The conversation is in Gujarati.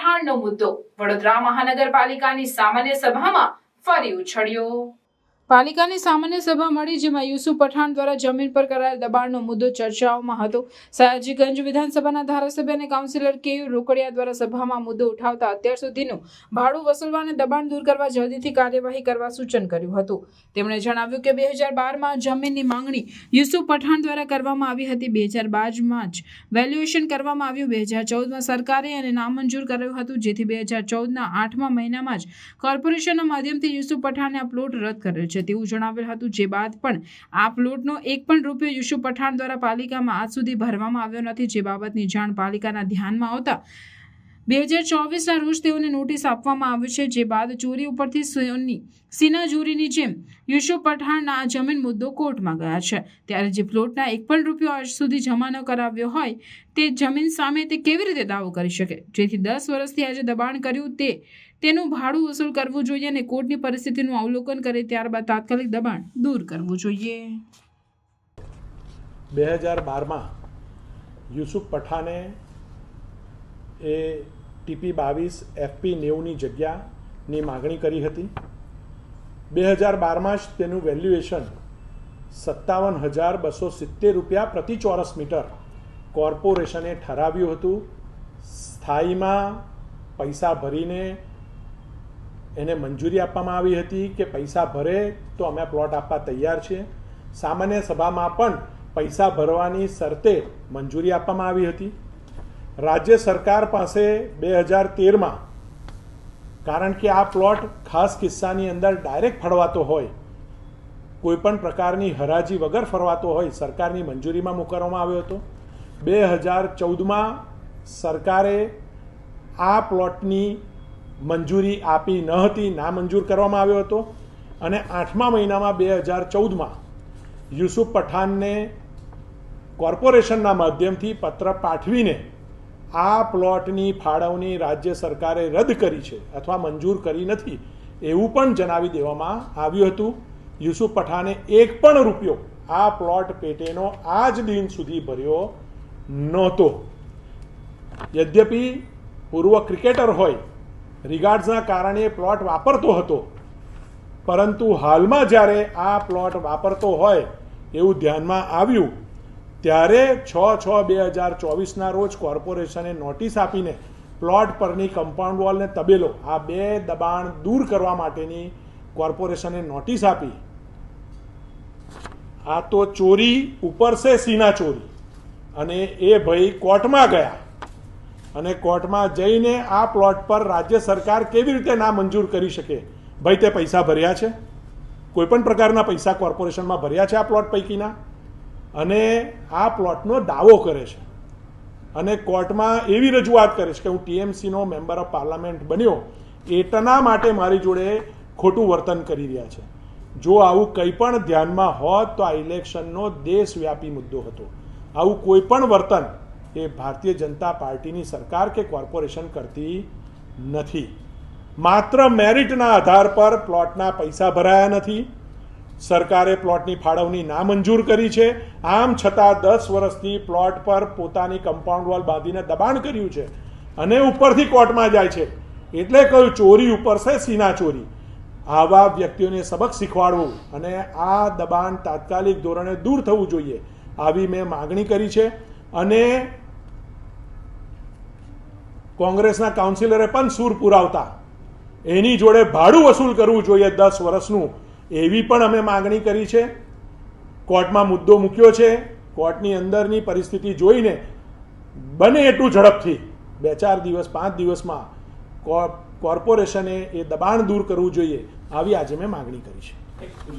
પઠાણનો મુદ્દો વડોદરા મહાનગરપાલિકાની સામાન્ય સભામાં ફરી ઉછળ્યો. પાલિકાની સામાન્ય સભા મળી જેમાં યુસુફ પઠાણ દ્વારા જમીન પર કરાયેલ દબાણનો મુદ્દો ચર્ચાઓમાં હતો. સયાજીગંજ વિધાનસભાના ધારાસભ્ય અને કાઉન્સિલર કે. રોકડિયા દ્વારા સભામાં મુદ્દો ઉઠાવતા અત્યાર સુધીનું ભાડું વસૂલવા અને દબાણ દૂર કરવા જલ્દીથી કાર્યવાહી કરવા સૂચન કર્યું હતું. તેમણે જણાવ્યું કે બે હજાર બારમાં જમીનની માંગણી યુસુફ પઠાણ દ્વારા કરવામાં આવી હતી. બે હજાર બારમાં જ વેલ્યુએશન કરવામાં આવ્યું. બે હજાર ચૌદમાં સરકારે અને નામંજૂર કર્યું હતું, જેથી બે હજાર ચૌદના આઠમા મહિનામાં જ કોર્પોરેશનના માધ્યમથી યુસુફ પઠાણે આ પ્લોટ રદ કર્યો છે. તેવું જણાવેલ હતું. જે બાદ પણ આ પ્લોટનો એક પણ રૂપિયો યુસુફ પઠાણ દ્વારા પાલિકામાં આજ સુધી ભરવામાં આવ્યો નથી. જે બાબતની જાણ પાલિકાના ધ્યાનમાં આવતા બે હજાર ચોવીસના રોજ તેઓને નોટિસ આપવામાં આવી છે, જે બાદ ચોરી ઉપરથી સોની સિનાજોરીની જેમ યુસુફ પઠાણના આ જમીન મુદ્દો કોર્ટમાં ગયા છે. ત્યારે જે પ્લોટના એક પણ રૂપિયો આજ સુધી જમા ન કરાવ્યો હોય, તે જમીન સામે તે કેવી રીતે દાવો કરી શકે? જેથી દસ વર્ષથી આજે દબાણ કર્યું તે, તેનું ભાડું વસૂલ કરવું જોઈએ અને કોર્ટની પરિસ્થિતિનું અવલોકન કરે ત્યારબાદ તાત્કાલિક દબાણ દૂર કરવું જોઈએ. બે હજાર બારમાં યુસુફ પઠાને એ ટીપી બાવીસ એફપી નેવુંની જગ્યાની માગણી કરી હતી. બે હજાર બારમાં જ તેનું વેલ્યુએશન સત્તાવન હજાર બસો સિત્તેર રૂપિયા પ્રતિ ચોરસ મીટર કોર્પોરેશને ઠરાવ્યું હતું. સ્થાયીમાં પૈસા ભરીને એને મંજૂરી આપવામાં આવી હતી કે પૈસા ભરે તો અમે પ્લોટ આપવા તૈયાર છીએ. સામાન્ય સભામાં પણ પૈસા ભરવાની શરતે મંજૂરી આપવામાં આવી હતી. રાજ્ય સરકાર પાસે બે હજાર તેરમાં, કારણ કે આ પ્લોટ ખાસ કિસ્સાની અંદર ડાયરેક્ટ ફળવાતો હોય, કોઈપણ પ્રકારની હરાજી વગર ફરવાતો હોય, સરકારની મંજૂરીમાં મૂકવામાં આવ્યો હતો. બે હજાર ચૌદમાં સરકારે આ પ્લોટની મંજૂરી આપી ન હતી નામંજૂર કરવામાં આવ્યો હતો. અને આઠમા મહિનામાં બે હજાર ચૌદમાં યુસુફ પઠાણને કોર્પોરેશનના માધ્યમથી પત્ર પાઠવીને આ પ્લોટની ફાળવણી રાજ્ય સરકારે રદ કરી છે અથવા મંજૂર કરી નથી એવું પણ જણાવી દેવામાં આવ્યું હતું. યુસુફ પઠાણે એક પણ રૂપિયો આ પ્લોટ પેટેનો આ જ દિન સુધી ભર્યો નહોતો. યદ્યપિ પૂર્વ ક્રિકેટર હોય રિગાર્ડ્સના કારણે પ્લોટ વાપરતો હતો, પરંતુ હાલમાં જ્યારે આ પ્લોટ વાપરતો હોય એવું ધ્યાનમાં આવ્યું ત્યારે છ છ બે હજાર ચોવીસના રોજ કોર્પોરેશને નોટિસ આપીને પ્લોટ પરની કમ્પાઉન્ડ વોલને તબેલો, આ બે દબાણ દૂર કરવા માટેની કોર્પોરેશને નોટિસ આપી. આ તો ચોરી ઉપર છે સીના ચોરી. અને એ ભાઈ કોર્ટમાં ગયા. અને કોર્ટમાં જઈને આ પ્લોટ પર રાજ્ય સરકાર કેવી રીતે ના મંજૂર કરી શકે? ભાઈ તે પૈસા ભર્યા છે? કોઈપણ પ્રકારના પૈસા કોર્પોરેશનમાં ભર્યા છે આ પ્લોટ પૈકીના? અને આ પ્લોટનો દાવો કરે છે. અને કોર્ટમાં એવી રજૂઆત કરે છે કે હું ટીએમસીનો મેમ્બર ઓફ પાર્લામેન્ટ બન્યો એટલા માટે મારી જોડે ખોટું વર્તન કરી રહ્યા છે. જો આવું કંઈ પણ ધ્યાનમાં હોત તો આ ઇલેક્શનનો દેશવ્યાપી મુદ્દો હતો. આવું કોઈ પણ વર્તન એ ભારતીય જનતા પાર્ટીની સરકાર કે કોર્પોરેશન કરતી નથી. માત્ર મેરિટના આધાર પર પ્લોટના પૈસા ભરાયા નથી. સરકારે પ્લોટની ફાળવણી નામંજૂર કરી છે. આમ છતાં દસ વર્ષથી પ્લોટ પર પોતાની કમ્પાઉન્ડ વોલ બાંધીને દબાણ કર્યું છે અને ઉપરથી કોર્ટમાં જાય છે. એટલે કહ્યું ચોરી ઉપર છે સીના ચોરી. આવા વ્યક્તિઓને સબક શીખવાડવું અને આ દબાણ તાત્કાલિક ધોરણે દૂર થવું જોઈએ આવી મેં માગણી કરી છે અને કોંગ્રેસના કાઉન્સિલરે પણ સૂર પુરાવતા. એની જોડે ભાડું વસૂલ કરવું જોઈએ દસ વર્ષનું. એવી પણ અમે માગણી કરી છે. કોર્ટમાં મુદ્દો મૂક્યો છે. કોર્ટની અંદરની પરિસ્થિતિ જોઈને બને એટલું ઝડપથી બે ચાર દિવસ, પાંચ દિવસમાં કોર્પોરેશને એ દબાણ દૂર કરવું જોઈએ, આવી આજે મેં માગણી કરી છે.